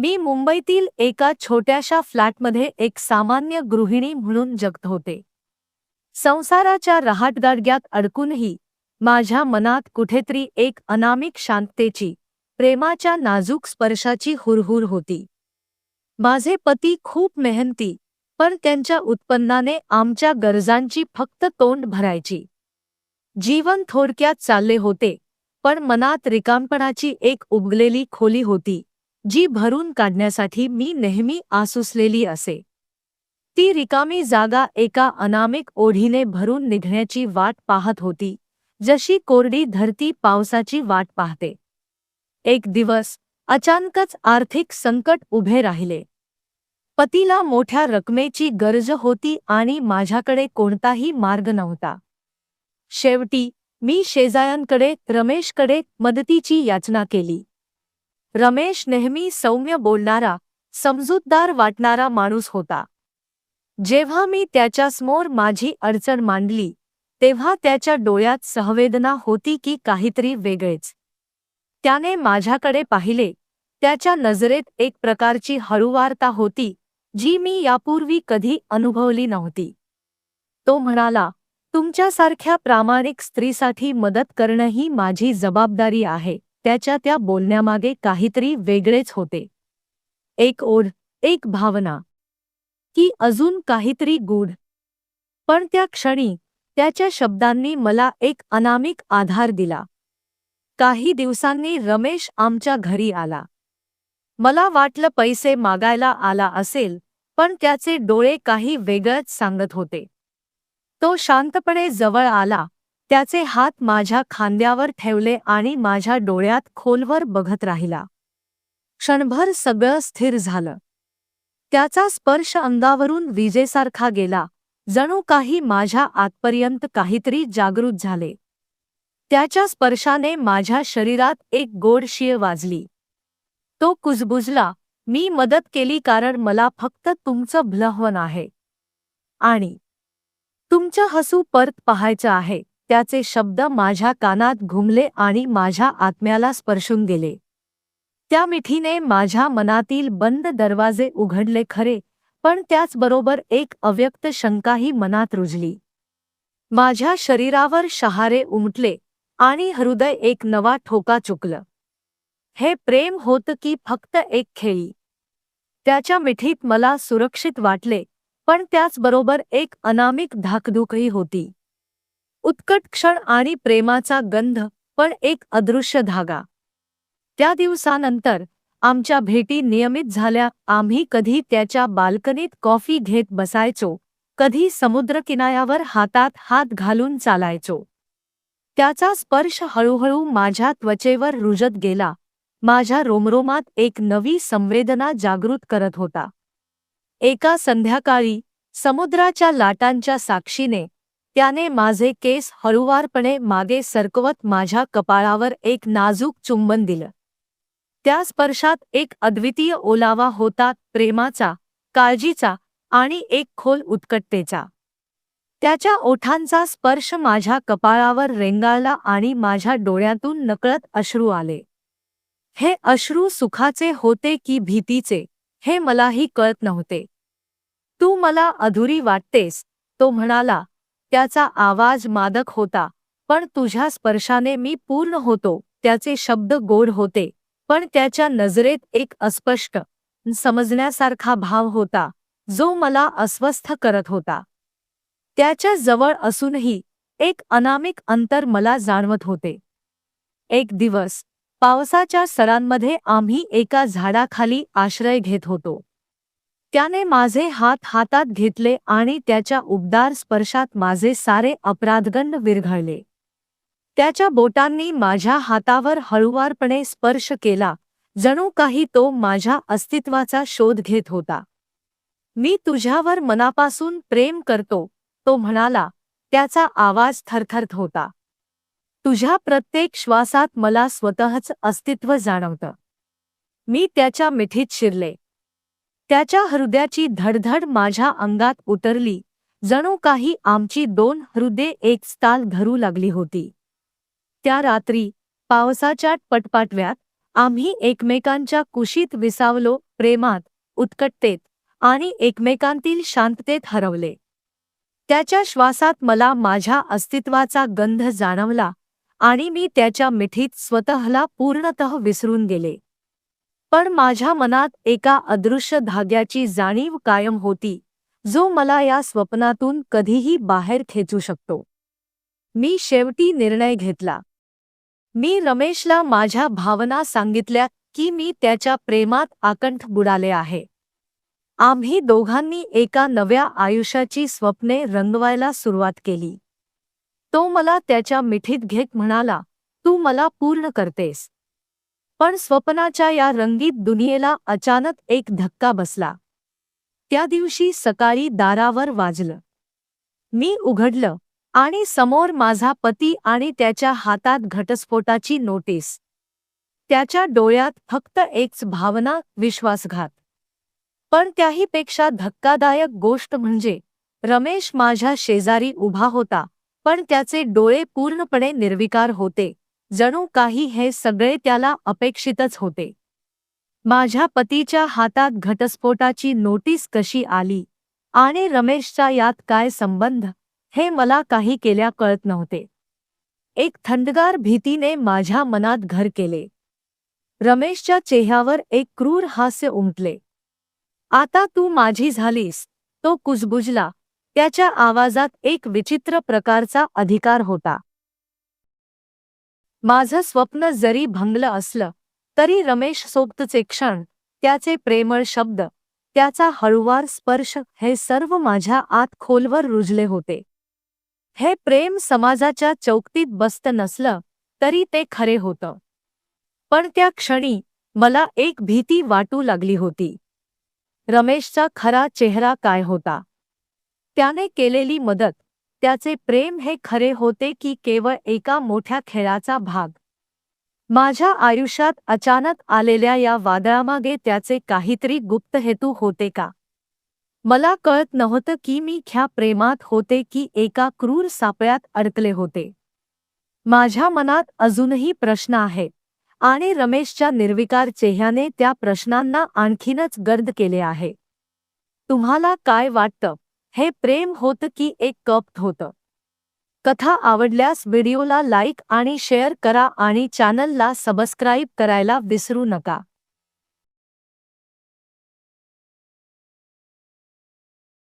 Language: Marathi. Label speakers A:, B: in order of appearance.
A: मी मुंबईतील एका छोट्याशा फ्लॅटमध्ये एक सामान्य गृहिणी म्हणून जगत होते. संसाराच्या रहाटगाडग्यात अडकूनही माझ्या मनात कुठेतरी एक अनामिक शांततेची प्रेमाच्या नाजूक स्पर्शाची हुरहुर होती. माझे पती खूप मेहनती पण त्यांच्या उत्पन्नाने आमच्या गरजांची फक्त तोंड भरायची. जीवन थोडक्यात चालले होते पण मनात रिकामपणाची एक उबगलेली खोली होती. जी भरून काढण्यासाठी मी नेहमी आसुसलेली असे. ती रिकामी जागा एका अनामिक ओढीने भरून निघण्याची वाट पाहत होती जशी कोरडी धरती पावसाची वाट पाहते. एक दिवस अचानकच आर्थिक संकट उभे राहिले. पतीला मोठ्या रकमेची गरज होती आणि माझ्याकडे कोणताही मार्ग नव्हता. शेवटी मी शेजायांकडे रमेशकडे मदतीची याचना केली. रमेश नेहमी सौम्य बोलणारा समजूतदार वाटणारा माणूस होता. जेव्हा मी त्याच्यासमोर माझी अडचण मांडली तेव्हा त्याच्या डोळ्यात सहवेदना होती की काहीतरी वेगळेच. त्याने माझ्याकडे पाहिले त्याच्या नजरेत एक प्रकारची हळुवारता होती जी मी यापूर्वी कधी अनुभवली नव्हती. तो म्हणाला तुमच्यासारख्या प्रामाणिक स्त्रीसाठी मदत करणं ही माझी जबाबदारी आहे. त्याच्या त्या बोलण्यामागे काहीतरी वेगळेच होते. एक ओढ एक भावना. की अजून काहीतरी गूढ. पण त्या क्षणी त्याच्या शब्दांनी मला एक अनामिक आधार दिला. काही दिवसांनी रमेश आमच्या घरी आला. मला वाटलं पैसे मागायला आला असेल पण त्याचे डोळे काही वेगळंच सांगत होते. तो शांतपणे जवळ आला त्याचे हात माझ्या खांद्यावर ठेवले आणि माझ्या डोळ्यात खोलवर बघत राहिला. क्षणभर सगळं स्थिर झालं. त्याचा स्पर्श अंगावरून विजेसारखा गेला. जणू काही माझ्या आतपर्यंत काहीतरी जागृत झाले. त्याच्या स्पर्शाने माझ्या शरीरात एक गोड शिय वाजली. तो कुजबुजला मी मदत केली कारण मला फक्त तुमचं भ्लहवन आहे. आणि तुमचं हसू परत पाहायचं आहे. त्याचे शब्द माझ्या कानात घुमले आणि माझ्या आत्म्याला स्पर्शून गेले. त्या मिठीने माझ्या मनातील बंद दरवाजे उघडले खरे पण त्याचबरोबर एक अव्यक्त शंकाही मनात रुजली. माझ्या शरीरावर शहारे उमटले आणि हृदय एक नवा ठोका चुकलं. हे प्रेम होतं की फक्त एक खेळी? त्याच्या मिठीत मला सुरक्षित वाटले पण त्याचबरोबर एक अनामिक धाकधूकही होती. उत्कट क्षण आणि प्रेमाचा गंध पण एक अदृश्य धागा. त्या दिवसानंतर आमच्या भेटी नियमित झाल्या. आम्ही कधी त्याच्या बाल्कनीत कॉफी घेत बसायचो. कधी समुद्रकिनाऱ्यावर हातात हात घालून चालायचो. त्याचा स्पर्श हळूहळू माझ्या त्वचेवर रुजत गेला. माझ्या रोमरोमात एक नवी संवेदना जागृत करत होता. एका संध्याकाळी समुद्राच्या लाटांच्या साक्षीने त्याने माझे केस हळुवारपणे मागे सरकवत माझ्या कपाळावर एक नाजूक चुंबन दिलं. त्या स्पर्शात एक अद्वितीय ओलावा होता प्रेमाचा काळजीचा आणि एक खोल उत्कटतेचा. त्याच्या ओठांचा स्पर्श माझ्या कपाळावर रेंगाळला आणि माझ्या डोळ्यातून नकळत अश्रू आले. हे अश्रू सुखाचे होते की भीतीचे हे मलाही कळत नव्हते. तू मला अधुरी वाटतेस तो म्हणाला त्याचा आवाज मादक होता. पण तुझ्या स्पर्शाने मी पूर्ण होतो. त्याचे शब्द गोड होते. पण त्याच्या नजरेत एक अस्पष्ट समजण्यासारखा भाव होता जो मला अस्वस्थ करत होता. त्याच्याजवळ असूनही एक अनामिक अंतर मला जाणवत होते. एक दिवस पावसाच्या सरांमध्ये आम्ही एका झाडाखाली आश्रय घेत होतो. त्याने माझे हात हातात घेतले आणि त्याच्या उबदार स्पर्शात माझे सारे अपराधगंड विरघळले. त्याच्या बोटांनी माझ्या हातावर हळुवारपणे स्पर्श केला. जणू काही तो माझ्या अस्तित्वाचा शोध घेत होता. मी तुझ्यावर मनापासून प्रेम करतो तो म्हणाला. त्याचा आवाज थरथरत होता. तुझ्या प्रत्येक श्वासात मला स्वतःच अस्तित्व जाणवतं. मी त्याच्या मिठीत शिरले. त्याच्या हृदयाची धडधड माझ्या अंगात उतरली. जणू काही आमची दोन हृदय एक स्ताल धरू लागली होती. त्या रात्री पावसाच्या पटपाटव्यात आम्ही एकमेकांच्या कुशीत विसावलो प्रेमात उत्कटतेत आणि एकमेकांतील शांततेत हरवले. त्याच्या श्वासात मला माझ्या अस्तित्वाचा गंध जाणवला आणि मी त्याच्या मिठीत स्वतःला पूर्णतः विसरून गेले. पण माझ्या मनात एका अदृश्य धाग्याची जाणीव कायम होती जो मला या स्वप्नातून कधीही बाहेर खेचू शकतो. मी शेवटी निर्णय घेतला. मी रमेशला माझ्या भावना सांगितल्या की मी त्याच्या प्रेमात आकंठ बुडाले आहे. आम्ही दोघांनी एका नव्या आयुष्याची स्वप्ने रंगवायला सुरुवात केली. तो मला त्याच्या मिठीत घेत म्हणाला तू मला पूर्ण करतेस. पण स्वप्नाच्या या रंगीत दुनियेला अचानक एक धक्का बसला. त्या दिवशी सकाळी दारावर वाजलं. मी उघडलं आणि समोर माझा पती आणि त्याच्या हातात घटस्फोटाची नोटीस. त्याच्या डोळ्यात फक्त एकच भावना विश्वासघात. पण त्याहीपेक्षा धक्कादायक गोष्ट म्हणजे रमेश माझ्या शेजारी उभा होता पण त्याचे डोळे पूर्णपणे निर्विकार होते. जणू काही हे सगळे त्याला अपेक्षितच होते. माझ्या पतीच्या हातात घटस्फोटाची नोटीस कशी आली आणि रमेशचा यात काय संबंध हे मला काही केल्या कळत नव्हते. एक थंडगार भीतीने माझ्या मनात घर केले. रमेशच्या चेहऱ्यावर एक क्रूर हास्य उमटले. आता तू माझी झालीस तो कुजबुजला त्याच्या आवाजात एक विचित्र प्रकारचा अधिकार होता. माझं स्वप्न जरी भंगलं असलं तरी रमेश सोबतचे क्षण त्याचे प्रेमळ शब्द त्याचा हळुवार स्पर्श हे सर्व माझ्या आत खोलवर रुजले होते. हे प्रेम समाजाच्या चौकटीत बसत नसलं तरी ते खरे होतं. पण त्या क्षणी मला एक भीती वाटू लागली होती. रमेशचा खरा चेहरा काय होता? त्याने केलेली मदत त्याचे प्रेम हे खरे होते की केवळ एका मोठ्या खेळाचा भाग. माझ्या आयुष्यात अचानक आलेल्या या वादळामागे त्याचे काहीतरी गुप्त हेतू होते का? मला कळत नव्हतं की मी ख्या प्रेमात होते की एका क्रूर सापळ्यात अडकले होते. माझ्या मनात अजूनही प्रश्न आहेत आणि रमेशच्या निर्विकार चेह्याने त्या प्रश्नांना आणखीनच गर्द केले आहे. तुम्हाला काय वाटतं? हे प्रेम होतं की एक कप होतं कथा आवडल्यास व्हिडिओला लाईक आणि शेअर करा आणि चॅनलला सबस्क्राईब करायला विसरू नका.